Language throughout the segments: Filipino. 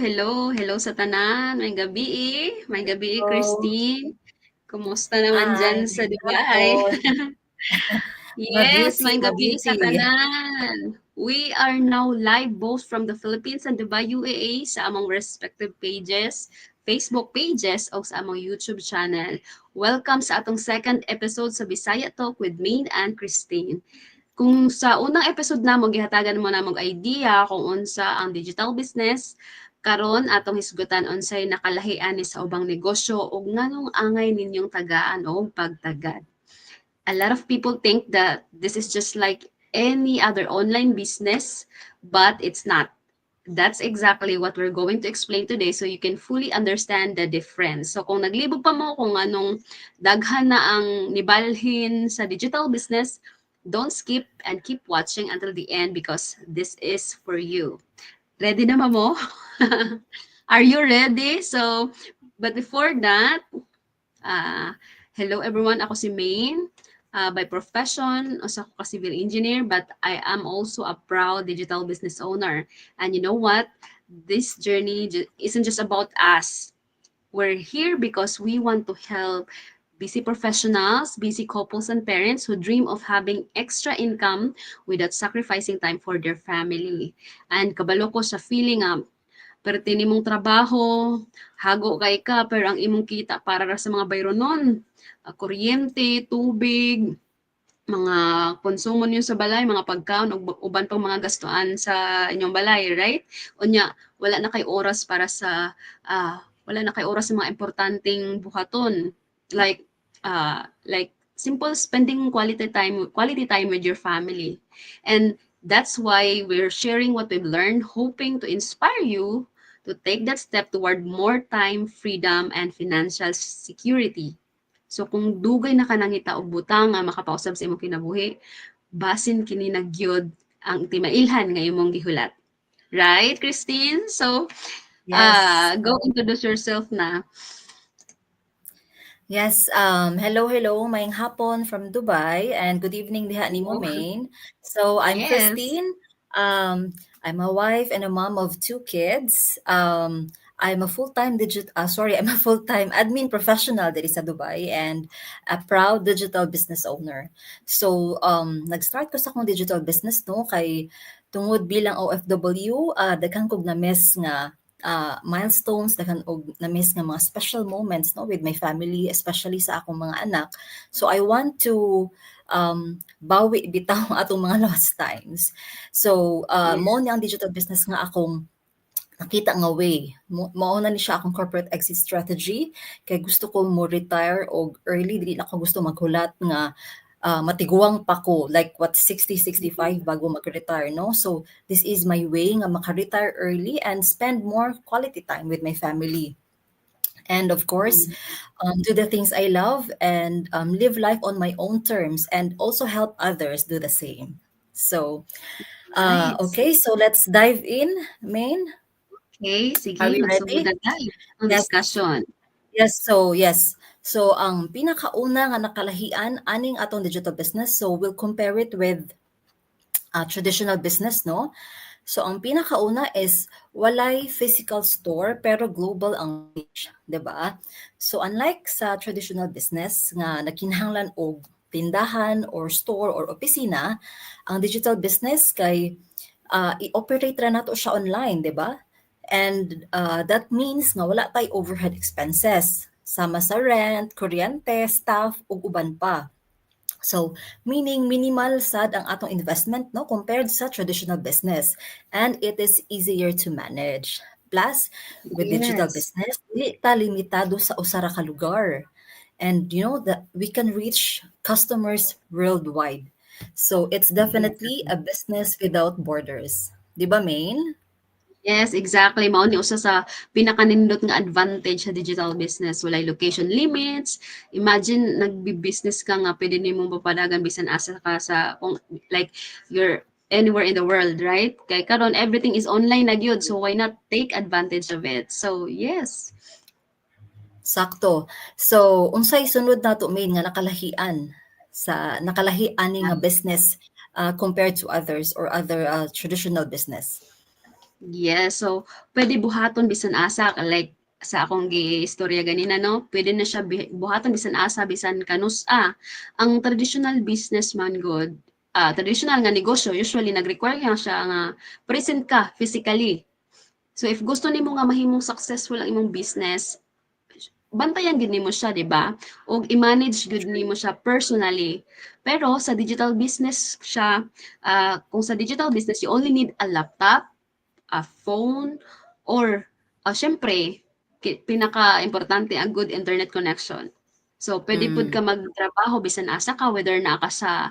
hello, hello sa tanan. May gabi, may gabi, Hello. Christine. Kumusta naman Hi, dyan sa Dubai? Yes, may gabi sa tanan. We are now live both from the Philippines and Dubai, UAE sa among respective pages, Facebook pages o sa among YouTube channel. Welcome sa atong second episode sa Bisaya Talk with Maine and Christine. Kung sa unang episode namo gihatagan mo namong idea kung unsa ang digital business, karon atong hisgutan unsay nakalahian ni sa ubang negosyo ug nganong angay ninyong tagaan o pagtagad. A lot of people think that this is just like any other online business, but it's not. That's exactly what we're going to explain today so you can fully understand the difference. So kung naglibog pa mo kung anong daghan na ang nibalhin sa digital business, don't skip and keep watching until the end because this is for you. Ready na mo? Are you ready? So, but before that, uh, hello everyone, ako si Maine. Uh, by profession, usa ko ka civil engineer, but I am also a proud digital business owner. And you know what? This journey isn't just about us. We're here because we want to help busy professionals, busy couples, and parents who dream of having extra income without sacrificing time for their family. And kabalo ko sa feeling nga, perti nimong trabaho, hago kay ka, pero ang imong kita para ra sa mga bayronon, uh, kuryente, tubig, mga konsumo niyo sa balay, mga pagkaon, ug uban pang mga gastuan sa inyong balay, right? Unya, wala na kay oras para sa ah, wala na kay oras sa mga importanteng buhaton like uh, like simple spending quality time quality time with your family. And that's why we're sharing what we've learned, hoping to inspire you to take that step toward more time, freedom, and financial security. So kung dugay na ka nangita og butang nga makapausab sa imong kinabuhi, basin kini nagyod ang timailhan nga imong gihulat. Right, Christine? So, Yes. uh, go introduce yourself na. Yes, um, hello, hello, mayang hapon from Dubai and good evening diha ni mo, Oh, Maine. So, I'm yes. Christine. Um, I'm a wife and a mom of two kids. Um, I'm a full-time digit uh, sorry, I'm a full-time admin professional diri sa Dubai and a proud digital business owner. So, um, nag-start ko sa akong digital business no kay tungod bilang OFW, uh, daghan kog na miss nga uh, milestones, daghan og na miss nga mga special moments no with my family, especially sa akong mga anak. So I want to um bawi bitaw atong mga lost times. So uh, Yes. mo ni ang digital business nga akong nakita nga way. Mo mao na ni siya akong corporate exit strategy kay gusto ko mo retire og early dili na ako gusto maghulat nga uh, matiguang pa ko like what 60 65 bago mag-retire no? So this is my way nga maka-retire early and spend more quality time with my family. And of course um, do the things I love and um, live life on my own terms and also help others do the same. So uh, Nice. okay so let's dive in Main. Okay, sige, are we ready? yes. discussion. Yes, so yes. So ang pinakauna nga nakalahian aning atong digital business, so we'll compare it with uh, traditional business, no? So ang pinakauna is walay physical store pero global ang reach, 'di ba? So unlike sa traditional business nga nagkinahanglan og tindahan or store or opisina, ang digital business kay uh, i-operate ra nato siya online, 'di ba? And uh, that means nga wala tay overhead expenses sama sa rent, kuryente, staff ug uban pa. So, meaning minimal sad ang atong investment no compared sa traditional business and it is easier to manage. Plus, with digital Yes. business, dili ta limitado sa usa ra ka lugar. And you know that we can reach customers worldwide. So, it's definitely a business without borders. 'Di ba, Main? Yes, exactly. Mao ni usa sa pinakanindot nga advantage sa digital business. Walay location limits. Imagine nagbi-business ka nga pwede nimong papadagan bisan asa ka sa kung like you're anywhere in the world, right? Kay karon everything is online na gyud, so why not take advantage of it? So, yes. Sakto. So, unsay sunod nato main nga nakalahian sa nakalahi ani nga business uh, compared to others or other uh, traditional business? Yes, so pwede buhaton bisan asa like sa akong gi-istorya ganina no, pwede na siya buhaton bisan asa bisan kanus-a. Ang traditional businessman god, ah traditional nga negosyo usually nag-require nga siya nga present ka physically. So if gusto nimo nga mahimong successful ang imong business, bantayan gid nimo siya, di ba? O i-manage gid nimo siya personally. Pero sa digital business siya, ah, kung sa digital business you only need a laptop, a phone, or uh, syempre, pinaka-importante, a good internet connection. So, pwede Mm. pud ka magtrabaho bisan asa ka, whether na ka sa,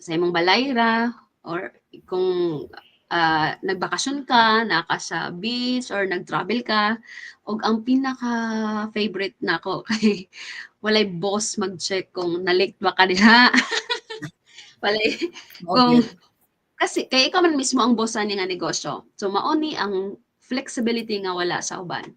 sa imong balayra, or kung ah, nagbakasyon ka, na ka sa beach, or nag-travel ka. O ang pinaka-favorite nako kay walay boss mag-check kung na-late ba ka diha. walay, kung Okay. Kasi kay ikaw man mismo ang boss ani nga negosyo. So maoni ang flexibility nga wala sa uban.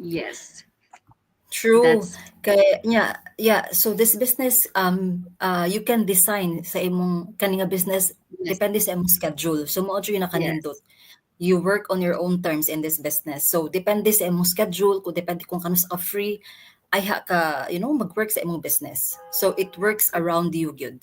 Yes. True. That's Kaya yeah, yeah. So this business um uh you can design sa imong kani nga business yes. depende sa imong schedule. So mao jud yung Yes. You work on your own terms in this business. So depende sa imong schedule, kung depende kung kanus ka free, ay ha ka, you know, mag-work sa imong business. So it works around you good.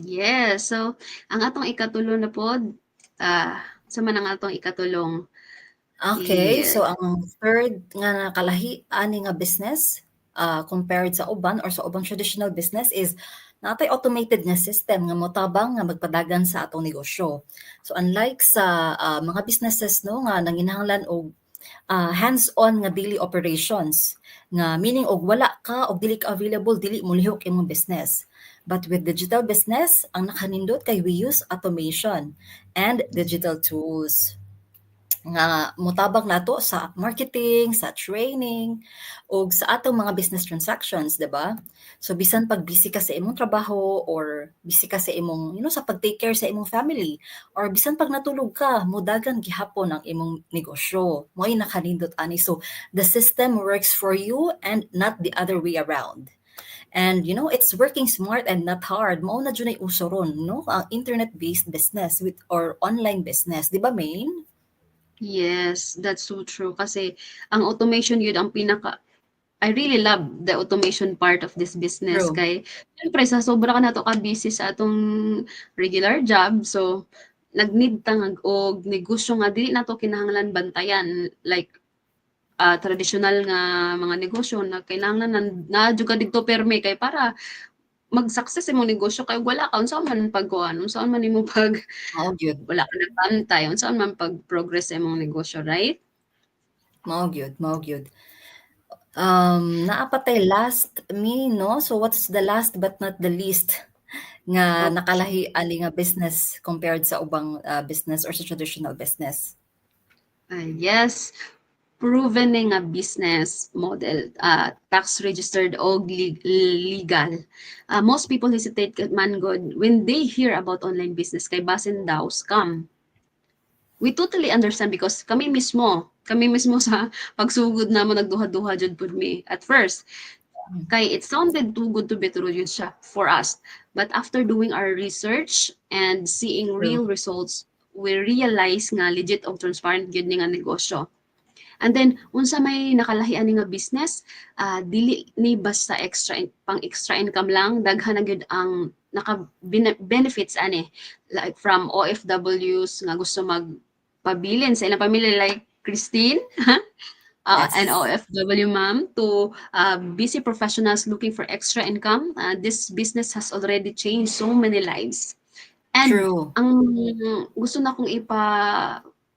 Yes. So ang atong ikatulo na pod ah sa man ang atong ikatulong. Okay, Yes. so ang third nga nakalahi ani nga business uh, compared sa uban or sa ubang traditional business is natay automated nga system nga motabang nga magpadagan sa atong negosyo. So unlike sa uh, mga businesses no nga nanginahanglan og uh, hands-on nga daily operations nga meaning og wala ka og dili ka available dili mo lihok imong business. But with digital business, ang nakanindot kay we use automation and digital tools nga motabang nato sa marketing, sa training, o sa atong mga business transactions, 'di ba? So bisan pag busy ka sa imong trabaho or busy ka sa imong, you know, sa pag-take care sa imong family or bisan pag natulog ka, mudagan gihapon ang imong negosyo. Mo'y nakanindot ani. So the system works for you and not the other way around. And you know, it's working smart and not hard. Mao na dyan ay uso ron, no? Ang internet-based business with or online business, 'di ba, Main? Yes, that's so true kasi ang automation yun ang pinaka I really love the automation part of this business True. kay syempre sa sobra ka nato ka busy sa atong regular job so nag-need tangag og negosyo nga dili nato kinahanglan bantayan like ah, traditional nga mga negosyo na kailangan na na jud ka didto permi kay para mag-success imong negosyo kay wala ka unsa man pagkuan unsa man nimo pag Mao gyud. wala ka nagbantay unsa man pag-progress sa imong negosyo right Mao gyud, mao gyud. Um, naapatay last me, no? So what's the last but not the least nga Okay. nakalahi ani nga business compared sa ubang uh, business or sa traditional business? Ah, yes, proven na nga business model, ah, tax registered o le- legal. Ah, most people hesitate man god when they hear about online business kay basin daw scam. We totally understand because kami mismo, kami mismo sa pagsugod na mo nagduha-duha jud pud mi at first. Kay it sounded too good to be true yun siya for us. But after doing our research and seeing real results, we realize nga legit og transparent gyud ni nga negosyo. And then unsa may nakalahian ni nga business, ah, dili ni basta extra in- pang extra income lang, daghan na gyud ang naka bene- benefits ani like from OFWs nga gusto magpabilin sa ilang pamilya like Christine, uh, Yes. an OFW mom to uh, busy professionals looking for extra income. Uh, this business has already changed so many lives. And True. ang gusto na kong ipa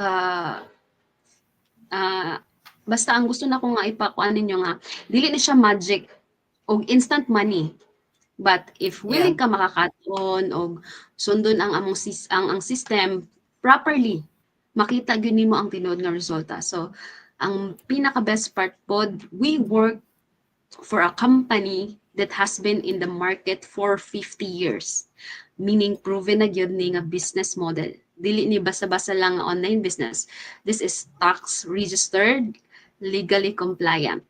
ah, ah, basta ang gusto na ko nga ipakuan ninyo nga dili ni siya magic og instant money. But if willing ka makakaton og sundon ang among sis, ang ang system properly makita gyud nimo ang tinuod nga resulta. So ang pinaka best part pod we work for a company that has been in the market for 50 years. Meaning proven na gyud ni nga business model dili ni basta-basta lang online business this is tax registered legally compliant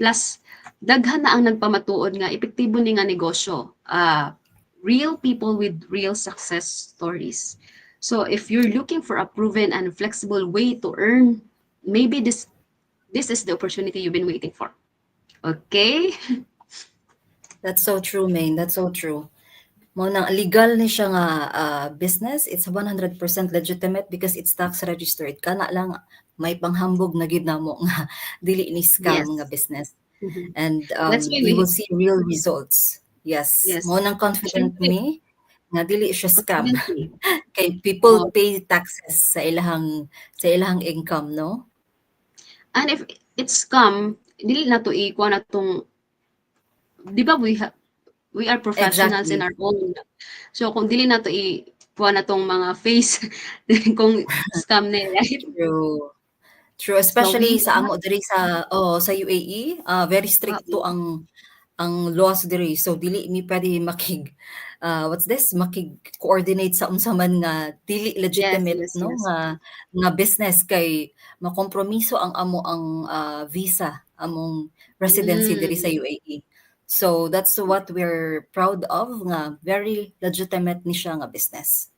plus daghan na ang nagpamatuod nga epektibo ni nga negosyo Ah, real people with real success stories So if you're looking for a proven and flexible way to earn, maybe this this is the opportunity you've been waiting for. Okay? That's so true, Maine. That's so true. Mo nang legal ni siya nga ah, business, it's 100% legitimate because it's tax registered. Kana lang may panghambog na gid namo nga dili ni scam Yes. nga business. Mhm. And um, That's we really- will see real results. Yes. Yes. Mo nang confident me nga dili siya scam kay people Oh. pay taxes sa ilahang sa ilahang income, no? And if it's scam, dili na to ikuha na tong di ba we ha- we are professionals in Exactly. our own. So kung dili na to ikuha na tong mga face kung scam na right? True. True, especially we sa amo diri sa oh sa UAE, ah, very strict to ang ang laws diri. So dili mi pwede makig ah, what's this? Makig coordinate sa unsa man nga dili legitimate yes, no yes. nga nga business kay makompromiso ang amo ang ah, visa among residency diri sa Mm. UAE. So that's what we're proud of nga very legitimate ni siya nga business.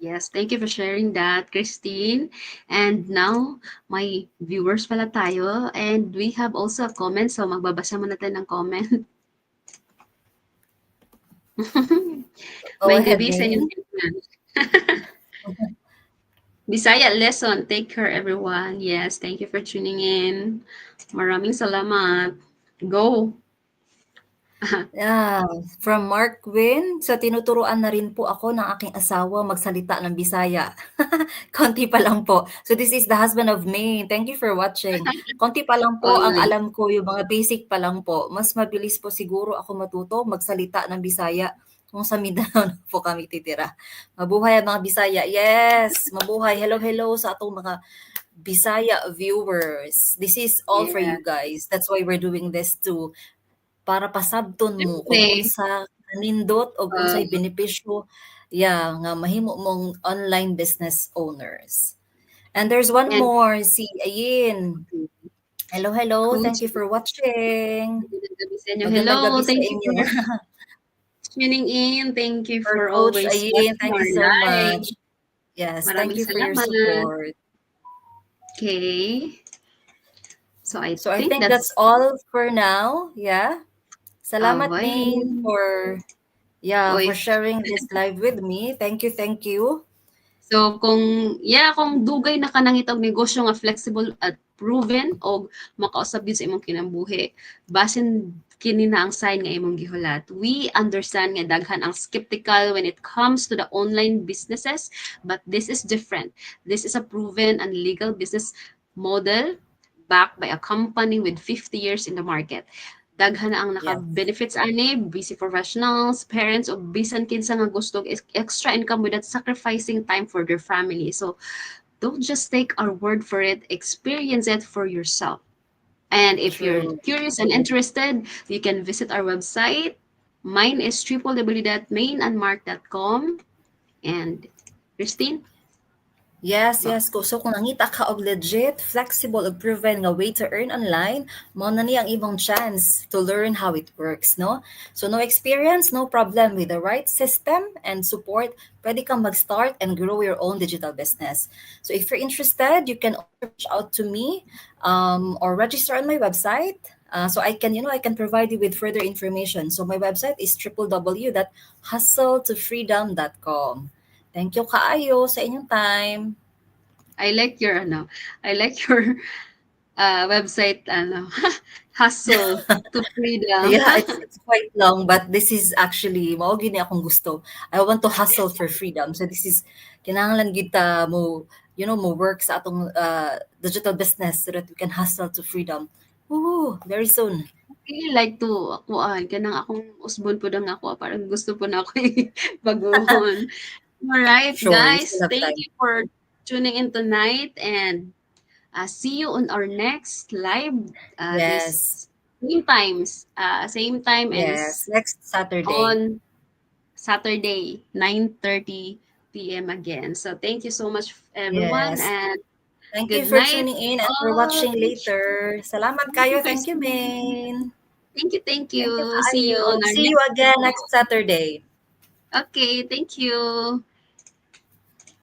Yes, thank you for sharing that, Christine. And now, my viewers pala tayo. And we have also a comment. So, magbabasa muna tayo ng comment. May ahead, gabi sa inyo. Bisaya lesson. Take care, everyone. Yes, thank you for tuning in. Maraming salamat. Go. Yeah, from Mark Win. So, tinuturuan na rin po ako ng aking asawa magsalita ng Bisaya. Konti pa lang po. So, this is the husband of May. Thank you for watching. Konti pa lang po ang alam ko, yung mga basic pa lang po. Mas mabilis po siguro ako matuto magsalita ng Bisaya kung sa Mindanao na po kami titira. Mabuhay ang mga Bisaya. Yes! Mabuhay. Hello, hello sa atong mga Bisaya viewers. This is all for you guys. That's why we're doing this too para pasabton mo kung unsa kanindot o kung unsay benepisyo yeah nga mahimo mong online business owners. And there's one And- more si Ayin. Hello, hello. Coach. Thank you for watching. Sa Hello, sa thank you for tuning in. Thank you For for always Ayin, thank you so live. much. Yes, thank Maraming you for your salamat. support. Okay. So I So I think, think that's all for now. Yeah. Salamat Away. Maine for yeah, Oy. for sharing this live with me. Thank you, thank you. So kung yeah kung dugay na kanang itong negosyo nga flexible at proven o makausab gid sa imong kinambuhi basin kini na ang sign nga imong gihulat. We understand nga daghan ang skeptical when it comes to the online businesses, but this is different. This is a proven and legal business model backed by a company with 50 years in the market. Daghan ang naka-benefits ani, busy professionals, parents, o bisan kinsa nga gusto extra income without sacrificing time for their family. So, don't just take our word for it, experience it for yourself. And if you're True. curious and interested, you can visit our website. Mine is www.mainandmark.com. And Christine? Yes, yes. Ko- So kung nangita ka og legit, flexible ug proven nga way to earn online, mo na ni ang imong chance to learn how it works, no? So no experience, no problem with the right system and support, pwede kang mag-start and grow your own digital business. So if you're interested, you can reach out to me um, or register on my website. Uh, so I can, you know, I can provide you with further information. So my website is www.hustletofreedom.com. Thank you kaayo sa inyong time. I like your ano, I like your uh, website ano, hustle to freedom. Yeah, it's, it's quite long, but this is actually mao gini akong gusto. I want to hustle for freedom. So this is kinahanglan kita mo you know mo work sa atong uh, digital business so that we can hustle to freedom. Woo, very soon. really like to ako ah, kanang akong usbon po dang ako parang gusto po na ako baguhon. Alright, Sure, we guys, thank time. you for tuning in tonight and uh, see you on our next live. Uh, Yes. same times, uh, same time Yes, as next Saturday. on Saturday, 9:30 p.m. again. So thank you so much everyone Yes. and Thank you good for night, tuning in and for all. watching later. Salamat kayo. Thank you, Maine. thank you, thank you. Thank you See you on our See next you again next Saturday. Okay, thank you.